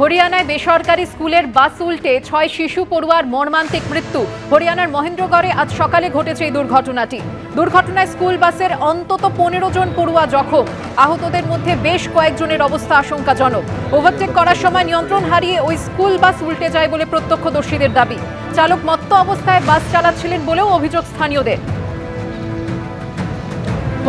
হরিয়ানায় বেসরকারি স্কুলের বাস উল্টে ছয় শিশু পড়ুয়ার মর্মান্তিক মৃত্যু। হরিয়ানার মহেন্দ্রগড়ে আজ সকালে ঘটেছে এই দুর্ঘটনাটি। দুর্ঘটনায় স্কুল বাসের অন্তত পনেরো জন পড়ুয়া জখম। আহতদের মধ্যে বেশ কয়েকজনের অবস্থা আশঙ্কাজনক। ওভারটেক করার সময় নিয়ন্ত্রণ হারিয়ে ওই স্কুল বাস উল্টে যায় বলে প্রত্যক্ষদর্শীদের দাবি। চালক মত্ত অবস্থায় বাস চালাচ্ছিলেন বলেও অভিযোগ স্থানীয়দের।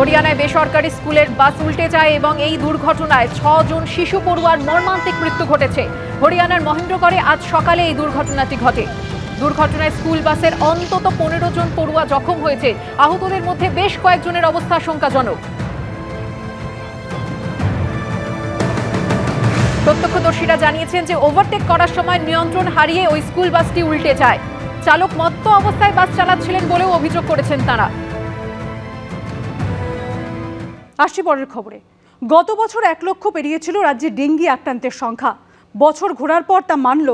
হরিয়ানায় বেসরকারি স্কুলের বাস উল্টে যায় এবং এই দুর্ঘটনায় ছজন শিশু পড়ুয়ার মর্মান্তিক মৃত্যু ঘটেছে। হরিয়ানার মহেন্দ্রগড়ে আজ সকালে এই দুর্ঘটনাটি ঘটে। দুর্ঘটনায় স্কুল বাসের অন্তত পনেরো জন পড়ুয়া জখম হয়েছে। আহতদের মধ্যে বেশ কয়েকজনের অবস্থা আশঙ্কাজনক। প্রত্যক্ষদর্শীরা জানিয়েছেন যে ওভারটেক করার সময় নিয়ন্ত্রণ হারিয়ে ওই স্কুল বাসটি উল্টে যায়। চালক মত্ত অবস্থায় বাস চালাচ্ছিলেন বলেও অভিযোগ করেছেন তারা। আসছি পরের খবরে। গত বছর এক লক্ষ পেরিয়েছিল রাজ্যে ডেঙ্গি আক্রান্তের সংখ্যা। বছর ঘোরার পর তা মানল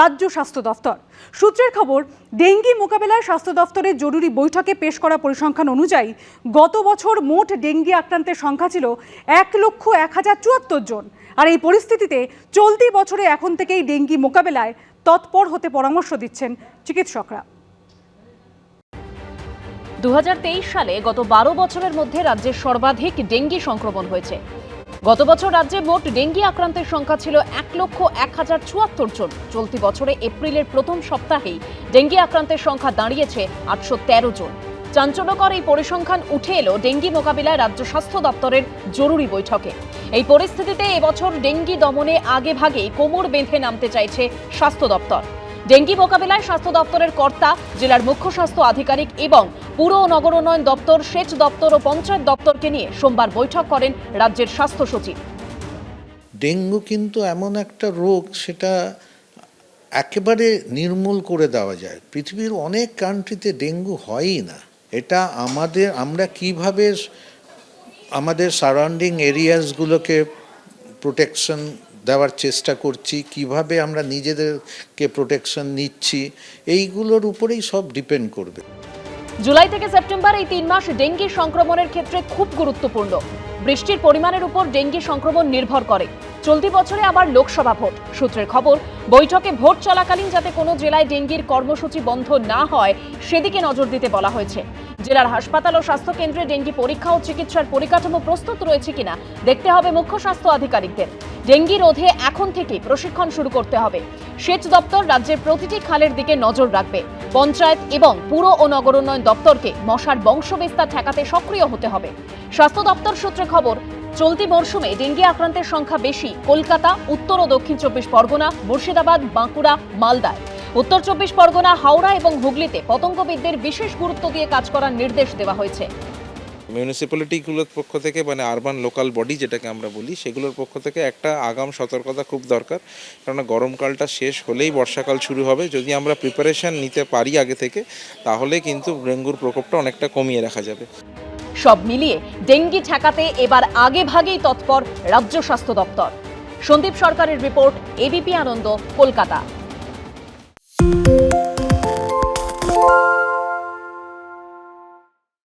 রাজ্য স্বাস্থ্য দফতর। সূত্রের খবর, ডেঙ্গি মোকাবেলায় স্বাস্থ্য দফতরের জরুরি বৈঠকে পেশ করা পরিসংখ্যান অনুযায়ী গত বছর মোট ডেঙ্গি আক্রান্তের সংখ্যা ছিল এক লক্ষ এক হাজার চুয়াত্তর জন। আর এই পরিস্থিতিতে চলতি বছরে এখন থেকেই ডেঙ্গি মোকাবেলায় তৎপর হতে পরামর্শ দিচ্ছেন চিকিৎসকরা। দু হাজার তেইশ সালে গত বারো বছরের মধ্যে রাজ্যে সর্বাধিক ডেঙ্গি সংক্রমণ হয়েছে। গত বছর রাজ্যে মোট ডেঙ্গি আক্রান্তের সংখ্যা ছিল এক লক্ষ এক হাজার চুয়াত্তর জন। চলতি বছরে এপ্রিলের প্রথম সপ্তাহেই ডেঙ্গি আক্রান্তের সংখ্যা দাঁড়িয়েছে আটশো তেরো জন। চাঞ্চল্যকর এই পরিসংখ্যান উঠে এলো ডেঙ্গি মোকাবিলায় রাজ্য স্বাস্থ্য দপ্তরের জরুরি বৈঠকে। এই পরিস্থিতিতে এবছর ডেঙ্গি দমনে আগে ভাগেই কোমর বেঁধে নামতে চাইছে স্বাস্থ্য দপ্তর। ডেঙ্গি মোকাবিলায় স্বাস্থ্য দপ্তরের কর্তা, জেলার মুখ্য স্বাস্থ্য আধিকারিক এবং পুর নগর উন্নয়ন দপ্তর, সেচ দপ্তর ও পঞ্চায়েত দপ্তরকে নিয়ে সোমবার বৈঠক করেন রাজ্যের স্বাস্থ্য সচিব। ডেঙ্গু কিন্তু এমন একটা রোগ সেটা একেবারে নির্মূল করে দেওয়া যায়। পৃথিবীর অনেক কান্ট্রিতে ডেঙ্গু হয়ই না। এটা আমাদের, আমরা কীভাবে আমাদের সারাউন্ডিং এরিয়াসগুলোকে প্রোটেকশন দেওয়ার চেষ্টা করছি, কীভাবে আমরা নিজেদেরকে প্রোটেকশন নিচ্ছি, এইগুলোর উপরেই সব ডিপেন্ড করবে। জুলাই থেকে সেপ্টেম্বর এই তিন মাস ডেঙ্গি সংক্রমণের ক্ষেত্রে খুব গুরুত্বপূর্ণ। বৃষ্টির পরিমাণের উপর ডেঙ্গি সংক্রমণ নির্ভর করে। চলতি বছরে আবার লোকসভা ভোট। সূত্রের খবর, বৈঠকে ভোট চলাকালীন যাতে কোনো জেলায় ডেঙ্গির কর্মসূচি বন্ধ না হয়, সেদিকে নজর দিতে বলা হয়েছে। জেলার হাসপাতাল ও স্বাস্থ্য কেন্দ্রে ডেঙ্গি পরীক্ষা ও চিকিৎসার পরিকাঠামো প্রস্তুত রয়েছে কিনা, দেখতে হবে মুখ্য স্বাস্থ্য আধিকারিকদের। ডেঙ্গি রোধে এখন থেকে প্রশিক্ষণ শুরু করতে হবে। সেচ দপ্তর রাজ্যের প্রতিটি খালের দিকে নজর রাখবে। পঞ্চায়েত এবং পুর ও নগর উন্নয়ন দপ্তরকে মশার বংশবিস্তার ঠেকাতে সক্রিয় হতে হবে। স্বাস্থ্য দপ্তর সূত্রে খবর, চলতি মরশুমে ডেঙ্গি আক্রান্তের সংখ্যা বেশি কলকাতা, উত্তর ও দক্ষিণ চব্বিশ পরগনা, মুর্শিদাবাদ, বাঁকুড়া, মালদায়। উত্তর চব্বিশ পরগনা, হাওড়া এবং হুগলিতে পতঙ্গবিদদের বিশেষ গুরুত্ব দিয়ে কাজ করার নির্দেশ দেওয়া হয়েছে। মিউনিসিপ্যালিটিগুলোর পক্ষ থেকে মানে আরবান লোকাল বডি যেটাকে আমরা বলি, সেগুলোর পক্ষ থেকে একটা আগাম সতর্কতা খুব দরকার। কেননা গরমকালটা শেষ হলেই বর্ষাকাল শুরু হবে। যদি আমরা প্রিপারেশন নিতে পারি আগে থেকে, তাহলে কিন্তু ডেঙ্গুর প্রকোপটা অনেকটা কমিয়ে রাখা যাবে। সব মিলিয়ে ডেঙ্গি ঠেকাতে এবার আগে ভাগেই তৎপর রাজ্য স্বাস্থ্য দপ্তর। সন্দীপ সরকারের রিপোর্ট এবিপি আনন্দ, কলকাতা।